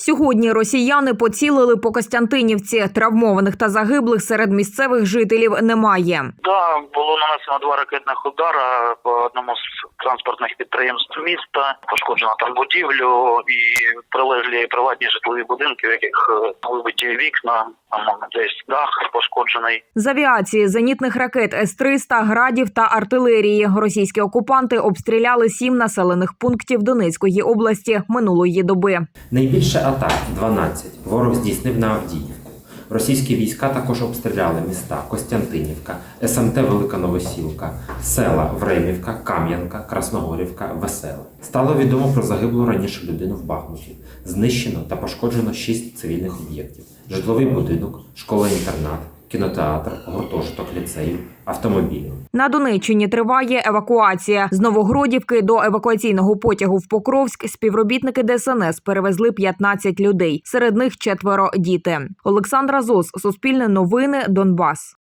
Сьогодні росіяни поцілили по Костянтинівці. Травмованих та загиблих серед місцевих жителів немає. Да, було нанесено два ракетних удара по одному з транспортних підприємств міста. Пошкоджено там будівлю і прилеглі приватні житлові будинки, в яких е, вибиті вікна, там десь дах пошкоджений. З авіації зенітних ракет С-300, градів та артилерії російські окупанти обстріляли сім населених пунктів Донецької області минулої доби. Найбільше атак 12 ворог здійснив на Авдіївку. Російські війська також обстріляли міста Костянтинівка, СМТ Велика Новосілка, села Времівка, Кам'янка, Красногорівка, Веселе. Стало відомо про загиблу раніше людину в Бахмуті. Знищено та пошкоджено 6 цивільних об'єктів: житловий будинок, школа-інтернат, кінотеатр, гуртожиток ліцеїв, автомобілів. На Донеччині триває евакуація. З Новогродівки до евакуаційного потягу в Покровськ співробітники ДСНС перевезли 15 людей. Серед них четверо діти. Олександра Зос, Суспільне новини, Донбас.